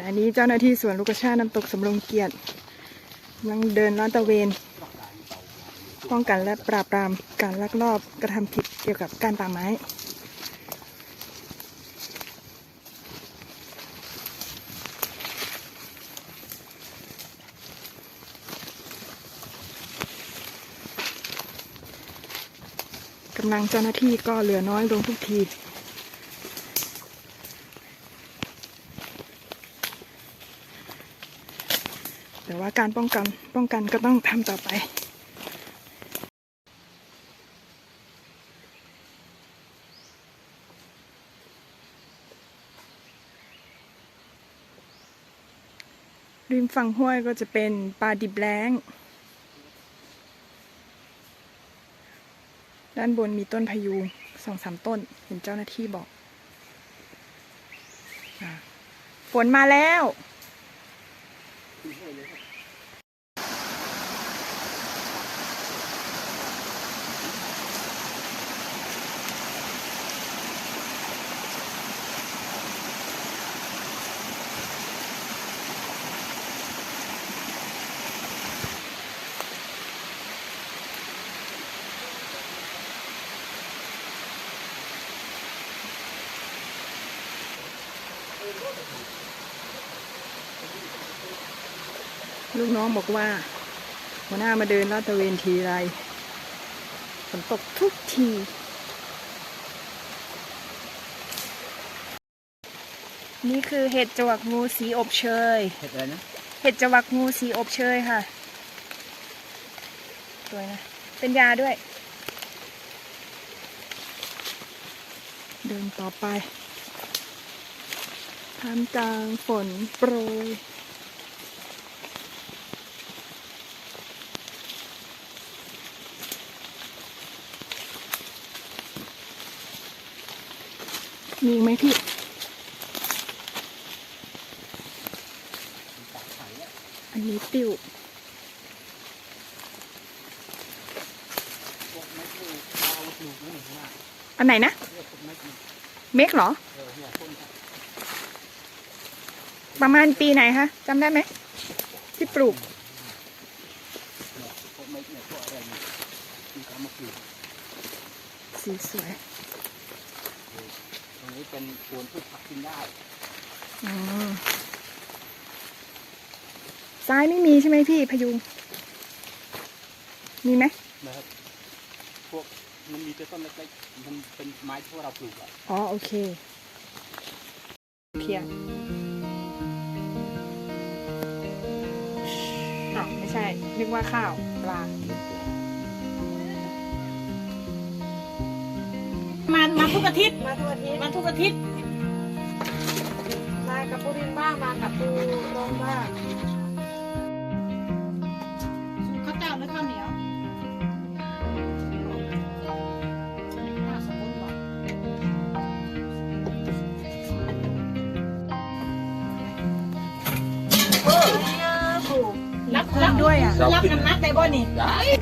อันนี้เจ้าหน้าที่สวนลูกกระชาติน้ำตกสำโรงเกียรติกำลังเดินลาดตระเวน ป้องกันและปราบปรามการลักลอบกระทำผิดเกี่ยวกับการป่าไม้กำลังเจ้าหน้าที่ก็เหลือน้อยลงทุกที แต่ว่าการป้องกันป้องกันก็ต้องทำต่อไปริมฝั่งห้วยก็จะเป็นป่าดิบแล้ง ด้านบนมีต้นพยูงสองสามต้น เห็นเจ้าหน้าที่บอก ฝนมาแล้ว ลูกน้องบอกว่า หัวหน้ามาเดินลาดตระเวนทีไรฝนตกทุกทีนี่คือเห็ดจวักงูสีอบเชย เห็ดอะไรนะ เห็ดจวักงูสีอบเชยค่ะ สวยนะ เป็นยาด้วย เดินต่อไป ทำกลางฝนโปรยมีไหมพี่อันนี้ติวอันไหนนะ เมฆเหรอ เออเนี่ยต้นครับ ประมาณปีไหนคะจำได้ไหมที่ปลูกเนี่ยพวกไม้เนี่ยพวกอะไรเนี่ยที่เขามาปลูกสีสวยตรงนี้เป็นสวนพืชผักกินได้อืมซ้ายไม่มีใช่ไหมพี่พยุง มีไหมนะครับพวกมันมีแต่ต้นเล็กๆมันเป็นไม้ที่เราปลูกอะอ๋อ โอเค เพียง ใช่ นึกว่าข้าวปลา มา มาทุกอาทิตย์ มาทุกอาทิตย์ มาทุกอาทิตย์ มากับปูรินบ้างมากับปู ด้วยอะรับน้ำหนักได้บ่นี่ ได้